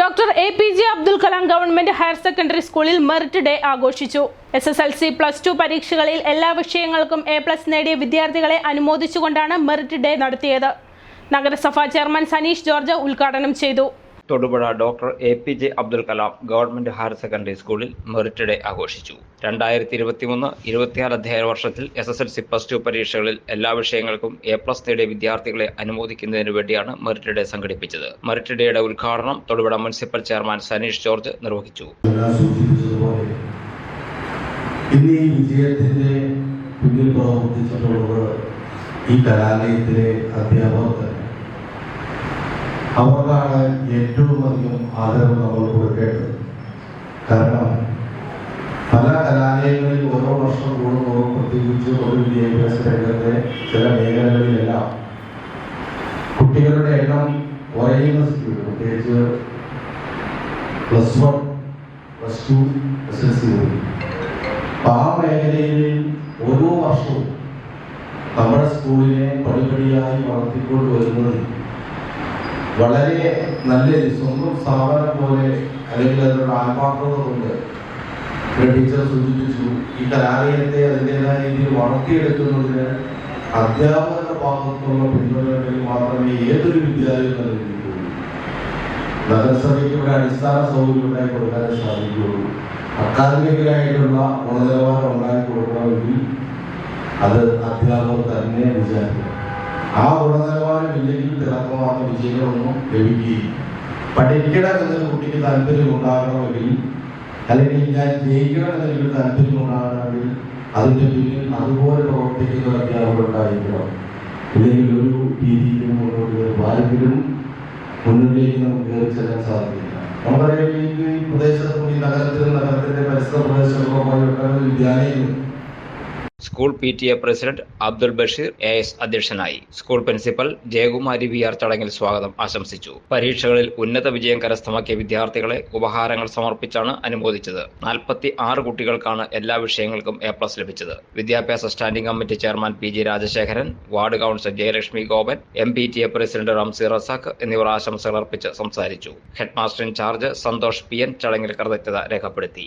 Doctor A P J Abdul Kalam government higher secondary സ്കൂളിൽ merit day ആഘോഷിച്ചു. S S L C plus two പരീക്ഷകളിൽ എല്ലാ വിഷയങ്ങൾക്കും A plus നേടിയ വിദ്യാർത്ഥികളെ അനുമോദിച്ചുകൊണ്ടാണ് മെറിറ്റ് ഡേ നടത്തിയത്. നഗരസഭാ ചെയർമാൻ സനീഷ് ജോർജ് ഉദ്ഘാടനം ചെയ്തു. Thodupuzha doctor A P J Abdul Kalam government higher secondary സ്കൂളിൽ മെറിറ്റ് ഡേ ആഘോഷിച്ചു. രണ്ടായിരത്തി ഇരുപത്തിമൂന്ന് ഇരുപത്തിനാല് അധ്യയന വർഷത്തിൽ S S L C plus two പരീക്ഷകളിൽ എല്ലാ വിഷയങ്ങൾക്കും എ പ്ലസ് നേടിയ വിദ്യാർത്ഥികളെ അനുമോദിക്കുന്നതിന് വേണ്ടിയാണ് മെറിറ്റ് ഡേ സംഘടിപ്പിച്ചത്. മെറിറ്റ് ഡേയുടെ ഉദ്ഘാടനം Thodupuzha municipal chairman Sanish George നിർവഹിച്ചു. ഈ വിജയത്തിന്റെ പിന്നിൽ പ്രവർത്തിച്ചിട്ടുള്ളത് ഈ കലാലയത്തിലെ അധ്യാപകർ അവർക്കാണ് ഏറ്റവും അധികം ആദരവ് നമ്മൾ കൊടുക്കേണ്ടത് കാരണം പല കലാലയങ്ങളിൽ ഓരോ വർഷം കൂടുമ്പോൾ പ്രത്യേകിച്ച് ഒരു വിദ്യാഭ്യാസ രംഗത്തെ ചില മേഖലകളിലെല്ലാം കുട്ടികളുടെ എണ്ണം കുറയുന്ന സ്ഥിതി പ്രത്യേകിച്ച് plus one plus two S L C ആ മേഖലയിൽ ഓരോ വർഷവും നമ്മുടെ സ്കൂളിനെ പടിപടിയായി വളർത്തിക്കൊണ്ട് വരുന്നത് വളരെ നല്ല സ്വന്തം സ്ഥാപനം പോലെ അല്ലെങ്കിൽ അതിനുള്ള ആത്മാർത്ഥത കൊണ്ട് ഒരു ടീച്ചർ സൂചിപ്പിച്ചു ഈ കലാലയത്തെ അതിന്റെതായ രീതിയിൽ വളർത്തിയെടുക്കുന്നതിന് അധ്യാപകരുടെ ഭാഗത്തുള്ള പിന്തുണയിൽ മാത്രമേ ഏതൊരു വിദ്യാലയം നൽകിയിട്ടുള്ളൂ നഗരസഭയ്ക്ക് ഇവിടെ അടിസ്ഥാന സൗകര്യം ഉണ്ടാക്കി കൊടുക്കാനേ സാധിക്കുകയുള്ളൂ. അക്കാദമികരായിട്ടുള്ള ഗുണനിലവാരം ഉണ്ടാക്കി കൊടുക്കണമെങ്കിൽ അത് അധ്യാപകർ തന്നെ വിചാരിക്കണം. ആ ഗുണനിലവാരം ഇല്ലെങ്കിൽ തിളക്കമാർന്ന വിജയങ്ങളൊന്നും ലഭിക്കുകയും പഠിക്കണം എന്നൊരു കുട്ടിക്ക് താല്പര്യം ഉണ്ടാകണമെങ്കിൽ അല്ലെങ്കിൽ ഞാൻ ജയിക്കണം എന്നൊരു താല്പര്യം ഉണ്ടാകണമെങ്കിൽ അതിന്റെ പിന്നിൽ അതുപോലെ പ്രവർത്തിക്കുന്ന അധ്യാപകർ ഉണ്ടായിരിക്കണം. ഇല്ലെങ്കിൽ ഒരു രീതിയിലും മുന്നോട്ട് ആരെങ്കിലും മുന്നിലേക്ക് നമുക്ക് കയറി ചെല്ലാൻ സാധിക്കില്ല. നമ്മളറിയാം ഈ ഈ പ്രദേശത്ത് കൂടി നഗരത്തിൽ നഗരത്തിന്റെ പരിസര പ്രദേശങ്ങളിലൊക്കെ പോയി വിദ്യാലയങ്ങൾ school P T A president Abdul Basheer A S അധ്യക്ഷനായി. School principal Jayakumari V R ചടങ്ങിൽ സ്വാഗതം ആശംസിച്ചു. പരീക്ഷകളിൽ ഉന്നത വിജയം കരസ്ഥമാക്കിയ വിദ്യാർത്ഥികളെ ഉപഹാരങ്ങൾ സമർപ്പിച്ചാണ് അനുമോദിച്ചത്. നാൽപ്പത്തി ആറ് കുട്ടികൾക്കാണ് എല്ലാ വിഷയങ്ങൾക്കും എ പ്ലസ് ലഭിച്ചത്. വിദ്യാഭ്യാസ standing committee chairman P G Rajasekharan ward councillor Jayalakshmi Gopan M P T A president Ramsi Razak എന്നിവർ ആശംസകൾ അർപ്പിച്ച് സംസാരിച്ചു. Headmaster in charge Santhosh P N ചടങ്ങിൽ കൃതജ്ഞത രേഖപ്പെടുത്തി.